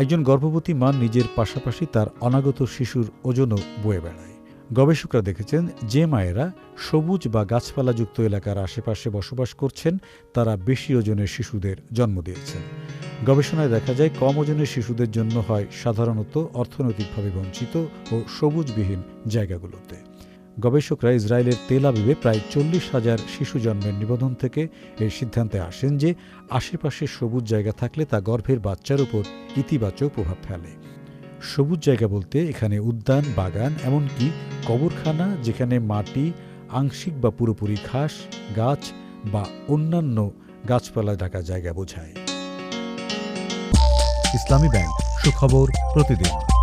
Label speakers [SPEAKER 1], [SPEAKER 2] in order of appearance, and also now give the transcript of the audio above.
[SPEAKER 1] একজন গর্ভবতী মা নিজের পাশাপাশি তার অনাগত শিশুর ওজনও বয়ে বেড়ায়। গবেষকরা দেখেছেন যে মায়েরা সবুজ বা গাছপালাযুক্ত এলাকার আশেপাশে বসবাস করছেন, তারা বেশি ওজনের শিশুদের জন্ম দিয়েছেন। গবেষণায় দেখা যায় কম ওজনের শিশুদের জন্য হয় সাধারণত অর্থনৈতিকভাবে বঞ্চিত ও সবুজবিহীন জায়গাগুলোতে। গবেষকরা ইসরায়েলের তেল আবিবে প্রায় চল্লিশ হাজার শিশু জন্মের নিবন্ধন থেকে এই সিদ্ধান্তে আসেন যে আশেপাশে সবুজ জায়গা থাকলে তা গর্ভের বাচ্চার উপর ইতিবাচক প্রভাব ফেলে। সবুজ জায়গা বলতে এখানে উদ্যান, বাগান, এমনকি কবরখানা যেখানে মাটি, আংশিক বা পুরোপুরি ঘাস, গাছ বা অন্যান্য গাছপালা ঢাকা জায়গা বোঝায়।
[SPEAKER 2] ইসলামী ব্যাংক, সুখবর প্রতিদিন।